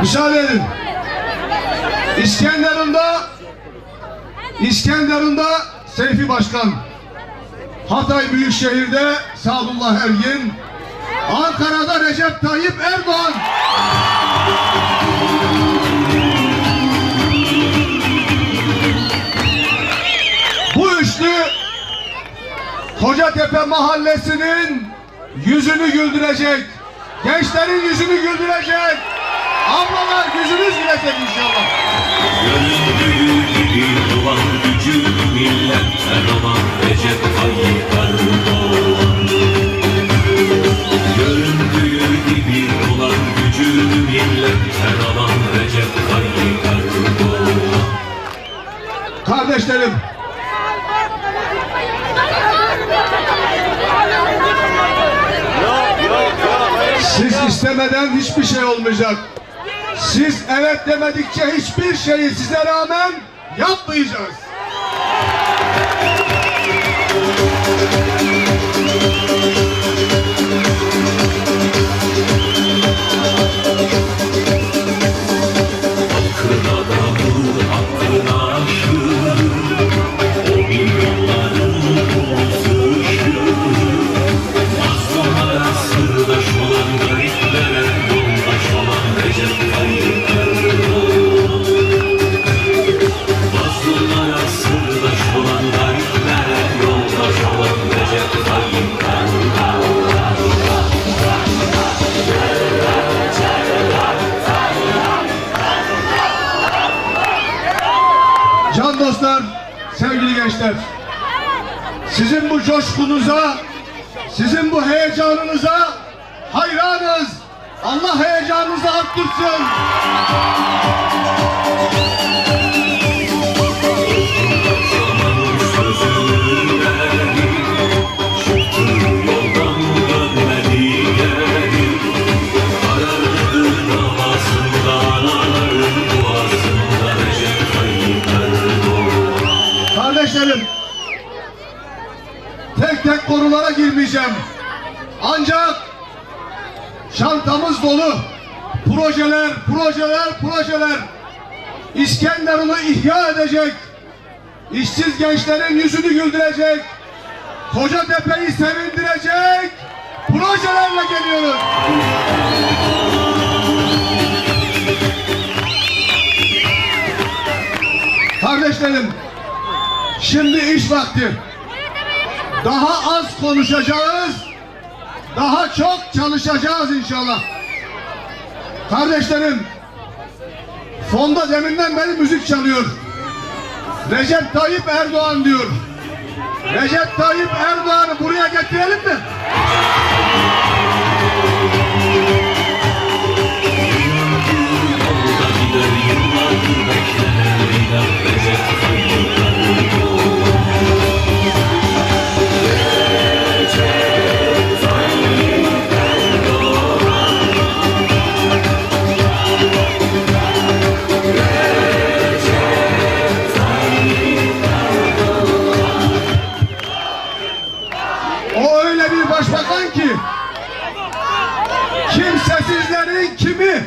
Müsaade edin. İskenderun'da İskenderun'da Seyfi Başkan, Hatay Büyükşehir'de Sadullah Ergin, Ankara'da Recep Tayyip Erdoğan. Bu üçlü Kocatepe Mahallesi'nin yüzünü güldürecek. Gençlerin yüzünü güldürecek. Ablalar yüzünüz gülecek inşallah. Göründüğü gibi olan gücü milletten olan Recep Tayyip Erdoğan Göründüğü gibi olan gücü milletten olan Recep Tayyip Erdoğan Kardeşlerim, siz istemeden hiçbir şey olmayacak. Siz evet demedikçe hiçbir şeyi size rağmen yapmayacağız. Can dostlar, sevgili gençler. Sizin bu coşkunuza, sizin bu heyecanınıza hayranız. Allah heyecanınızı arttırsın. Tek tek konulara girmeyeceğim. Ancak şantamız dolu. Projeler, projeler, projeler. İskenderun'u ihya edecek. İşsiz gençlerin yüzünü güldürecek. Kocatepe'yi sevindirecek. Projelerle geliyoruz. Kardeşlerim, şimdi iş vakti. Daha az konuşacağız, daha çok çalışacağız inşallah. Kardeşlerim, fonda deminden beri müzik çalıyor. Recep Tayyip Erdoğan diyor. Recep Tayyip Erdoğan'ı buraya getirelim mi? sanki kimsesizlerin kimi